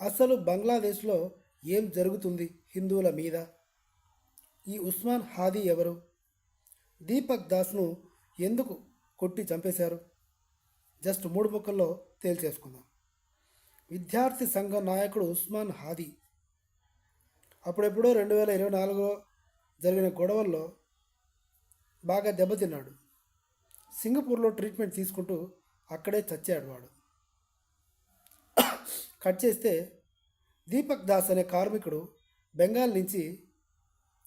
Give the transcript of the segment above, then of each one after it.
అసలు బంగ్లాదేశ్లో ఏం జరుగుతుంది హిందువుల మీద? ఈ ఉస్మాన్ హాదీ ఎవరు? దీపక్ దాస్ను ఎందుకు కొట్టి చంపేశారు? జస్ట్ మూడు ముక్కల్లో తేల్చేసుకుందాం. విద్యార్థి సంఘ నాయకుడు ఉస్మాన్ హాదీ. అప్పుడెప్పుడో రెండు వేల ఇరవై నాలుగులో జరిగిన గొడవల్లో బాగా దెబ్బతిన్నాడు. సింగపూర్లో ట్రీట్మెంట్ తీసుకుంటూ అక్కడే చచ్చాడు వాడు. కట్ చేస్తే దీపక్ దాస్ అనే కార్మికుడు బెంగాల్ నుంచి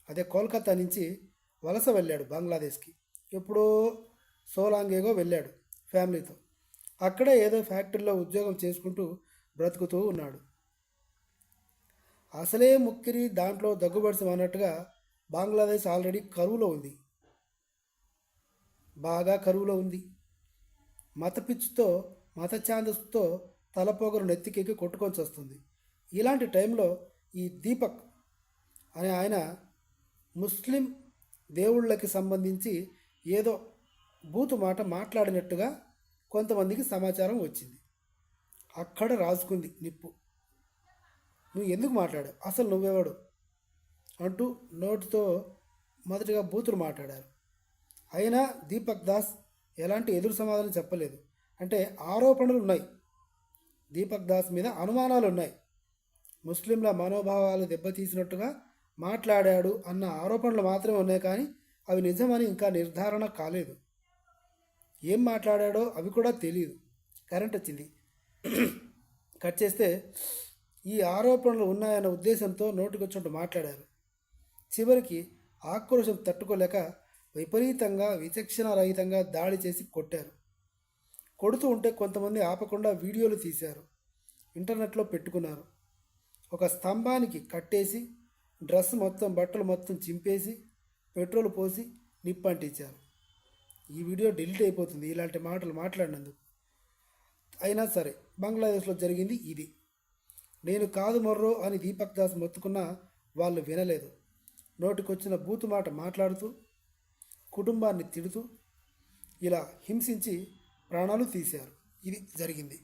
అదే కోల్కతా నుంచి వలస వెళ్ళాడు బంగ్లాదేశ్కి. ఎప్పుడో సోలాంగేగో వెళ్ళాడు ఫ్యామిలీతో. అక్కడే ఏదో ఫ్యాక్టరీలో ఉద్యోగం చేసుకుంటూ బ్రతుకుతూ ఉన్నాడు. అసలే ముక్కిరి దాంట్లో దగ్గుబడిసం అన్నట్టుగా బంగ్లాదేశ్ ఆల్రెడీ కరువులో ఉంది. బాగా కరువులో ఉంది. మత పిచ్చుతో మత ఛాందస్తో తలపోగలు నెత్తికెక్కి కొట్టుకొని వస్తుంది ఇలాంటి టైంలో ఈ దీపక్ అనే ఆయన ముస్లిం దేవుళ్ళకి సంబంధించి ఏదో బూతు మాట మాట్లాడినట్టుగా కొంతమందికి సమాచారం వచ్చింది. అక్కడ రాసుకుంది నిప్పు. నువ్వు ఎందుకు మాట్లాడావు? అసలు నువ్వెవడు? అంటూ నోటితో మొదటిగా బూతులు మాట్లాడారు. అయినా దీపక్ దాస్ ఎలాంటి ఎదురు సమాధానం చెప్పలేదు. అంటే ఆరోపణలు ఉన్నాయి. దీపక్ దాస్ మీద అనుమానాలు ఉన్నాయి ముస్లింల మనోభావాలు దెబ్బతీసినట్టుగా మాట్లాడాడు అన్న ఆరోపణలు మాత్రమే ఉన్నాయి కానీ అవి నిజమని ఇంకా నిర్ధారణ కాలేదు. ఏం మాట్లాడాడో అవి కూడా తెలియదు కరెంట్ వచ్చింది. కట్ చేస్తే ఈ ఆరోపణలు ఉన్నాయన్న ఉద్దేశంతో నోటికొచ్చినట్టు మాట్లాడారు. చివరికి ఆక్రోశం తట్టుకోలేక విపరీతంగా విచక్షణ రహితంగా దాడి చేసి కొట్టారు. కొడుతూ ఉంటే కొంతమంది ఆపకుండా వీడియోలు తీశారు. ఇంటర్నెట్లో పెట్టుకున్నారు. ఒక స్తంభానికి కట్టేసి డ్రెస్ మొత్తం బట్టలు మొత్తం చింపేసి పెట్రోల్ పోసి నిప్పంటించారు ఈ వీడియో డిలీట్ అయిపోతుంది ఇలాంటి మాటలు మాట్లాడినందుకు. అయినా సరే బంగ్లాదేశ్లో జరిగింది ఇది. నేను కాదు మొర్రో అని దీపక్ దాస్ మొత్తుకున్నా వాళ్ళు వినలేదు. నోటికొచ్చిన బూతు మాట మాట్లాడుతూ కుటుంబాన్ని తిడుతూ ఇలా హింసించి ప్రాణాలు తీశారు. ఇది జరిగింది.